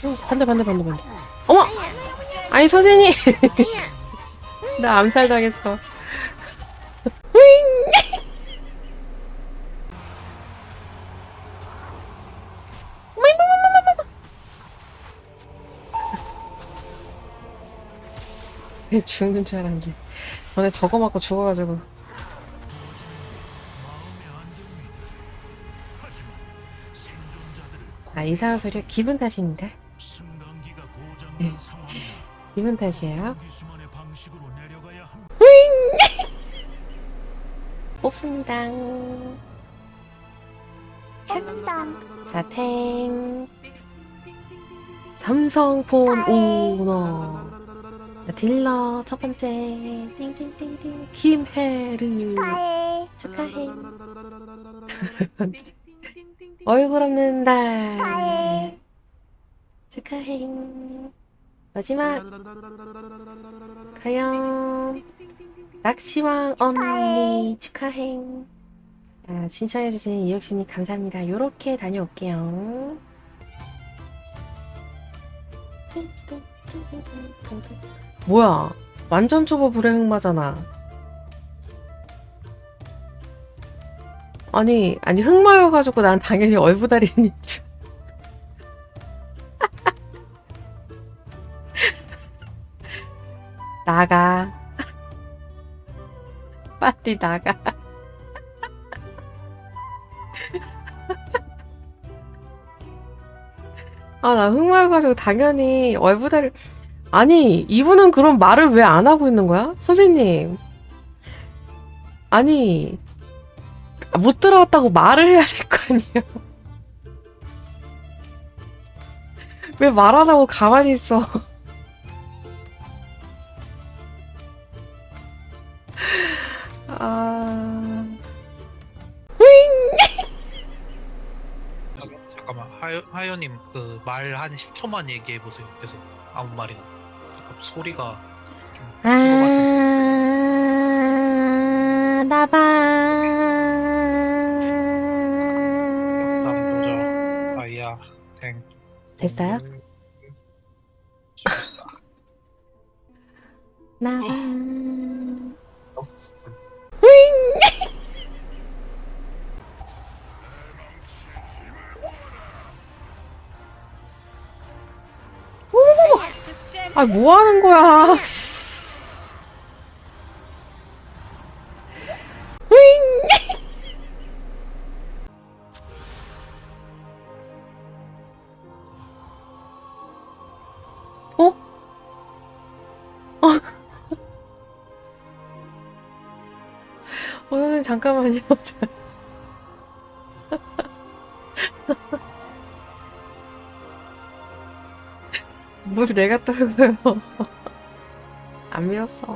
반대 반대 반대 반대. 어머! 아니 선생님 나 암살 당했어. 얘 죽는 줄 알았는데. 너네 저거 맞고 죽어가지고. 아 이상한 소리 기분 탓입니다 네. 기분 탓이에요? 뽑습니다. 뽑는다. 자탱. 삼성폰 오너. 자, 딜러 첫 번째. 띵띵띵띵. 김혜르 축하해. 축하해. 얼굴 없는 날 축하해. 축하해. 마지막. 과연 낚시왕 언니 축하해. 아, 신청해주신 이혁심님 감사합니다. 요렇게 다녀올게요. 뭐야? 완전 초보 불의 흑마잖아. 아니 아니 흑마여가지고 난 당연히 얼부다리님 줄 나가. 빨리 나가. 아나 흑마여가지고 당연히 얼부다리 아니 이분은 그럼 말을 왜 안 하고 있는 거야? 선생님. 아니 못 들어왔다고 말을 해야 될 거 아니에요? 왜 말 안 하고 가만히 있어 아 잠깐만 하여, 하여님 그 말 한 10초만 얘기해 보세요. 계속 아무 말이나. 잠깐 소리가 좀 아, 나봐. 역삼도적 아이야 탱 됐어요? 실사. 나봐. 아, 뭐 하는 거야? 어? 잠깐만요. 물 내가 떨고요. 안 밀었어.